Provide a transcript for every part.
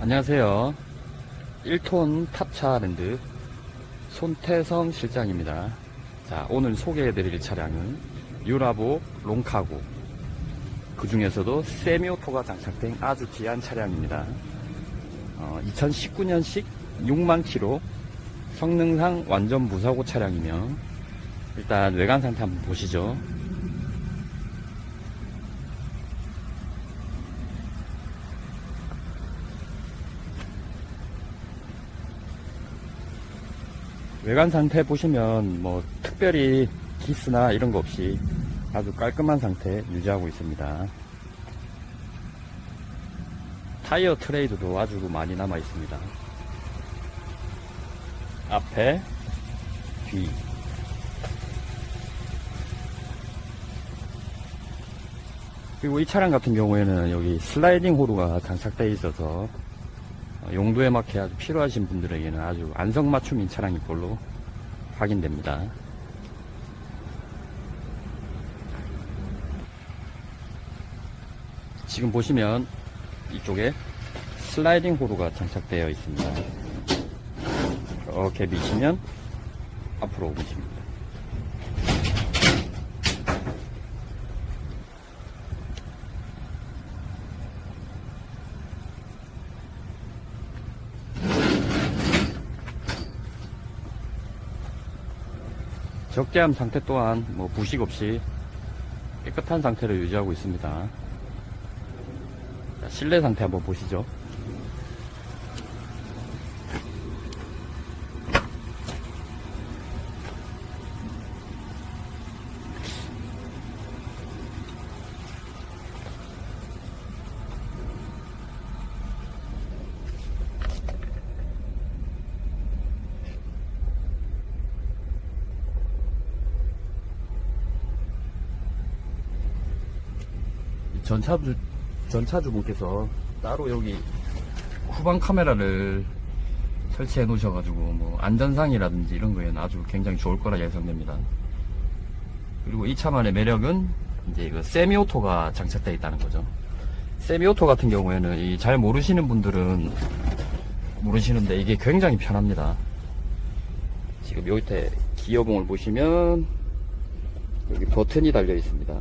안녕하세요. 1톤 탑차 랜드 손태성 실장입니다. 자, 오늘 소개해드릴 차량은 유라보 롱카고. 그 중에서도 세미오토가 장착된 아주 귀한 차량입니다. 2019년식 6만 킬로 성능상 완전 무사고 차량이며 일단 외관 상태 한번 보시죠. 외관 상태 보시면 뭐 특별히 기스나 이런 거 없이 아주 깔끔한 상태 유지하고 있습니다. 타이어 트레이드도 아주 많이 남아 있습니다. 앞에, 뒤. 그리고 이 차량 같은 경우에는 여기 슬라이딩 호루가 장착되어 있어서 어, 용도에 맞게 아주 필요하신 분들에게는 아주 안성맞춤인 차량일 걸로 확인됩니다. 지금 보시면 이쪽에 슬라이딩 호루가 장착되어 있습니다. 이렇게 미시면 앞으로 오십니다. 적재함 상태 또한 뭐 부식 없이 깨끗한 상태를 유지하고 있습니다. 자, 실내 상태 한번 보시죠. 전차주, 전차주분께서 따로 여기 후방 카메라를 설치해 놓으셔가지고 뭐 안전상이라든지 이런 거에는 아주 굉장히 좋을 거라 예상됩니다. 그리고 이 차만의 매력은 이제 이거 세미오토가 장착되어 있다는 거죠. 세미오토 같은 경우에는 이잘 모르시는 분들은 모르시는데 이게 굉장히 편합니다. 지금 여기 밑에 기어봉을 보시면 여기 버튼이 달려 있습니다.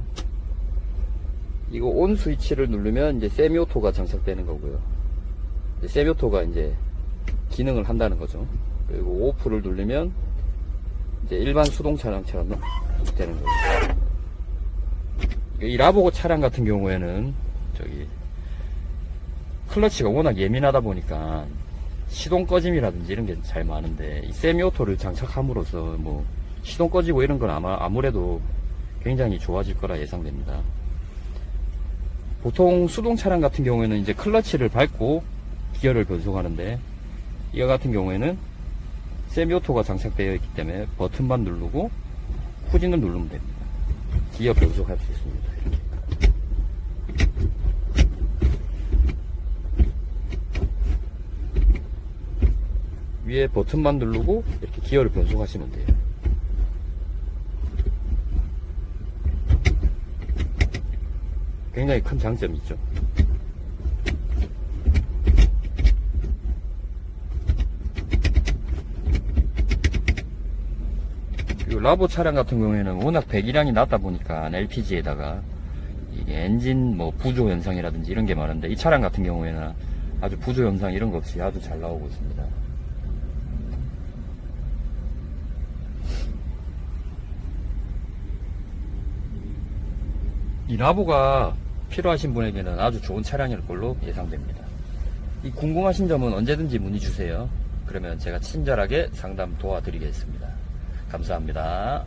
이거 온 스위치를 누르면 이제 세미오토가 장착되는 거고요. 이제 세미오토가 이제 기능을 한다는 거죠. 그리고 오프를 누르면 이제 일반 수동 차량처럼 되는 거예요. 이 라보고 차량 같은 경우에는 저기 클러치가 워낙 예민하다 보니까 시동 꺼짐이라든지 이런 게 잘 많은데 이 세미오토를 장착함으로써 뭐 시동 꺼지고 이런 건 아마 아무래도 굉장히 좋아질 거라 예상됩니다. 보통 수동 차량 같은 경우에는 이제 클러치를 밟고 기어를 변속하는데 이와 같은 경우에는 세미오토가 장착되어 있기 때문에 버튼만 누르고 후진을 누르면 됩니다. 기어 변속할 수 있습니다. 위에 버튼만 누르고 이렇게 기어를 변속하시면 돼요. 굉장히 큰 장점이 있죠. 그리고 라보 차량 같은 경우에는 워낙 배기량이 낮다 보니까 LPG에다가 이게 엔진 뭐 부조 현상이라든지 이런 게 많은데 이 차량 같은 경우에는 아주 부조 현상 이런 거 없이 아주 잘 나오고 있습니다. 이 라보가 필요하신 분에게는 아주 좋은 차량일 걸로 예상됩니다. 이 궁금하신 점은 언제든지 문의 주세요. 그러면 제가 친절하게 상담 도와드리겠습니다. 감사합니다.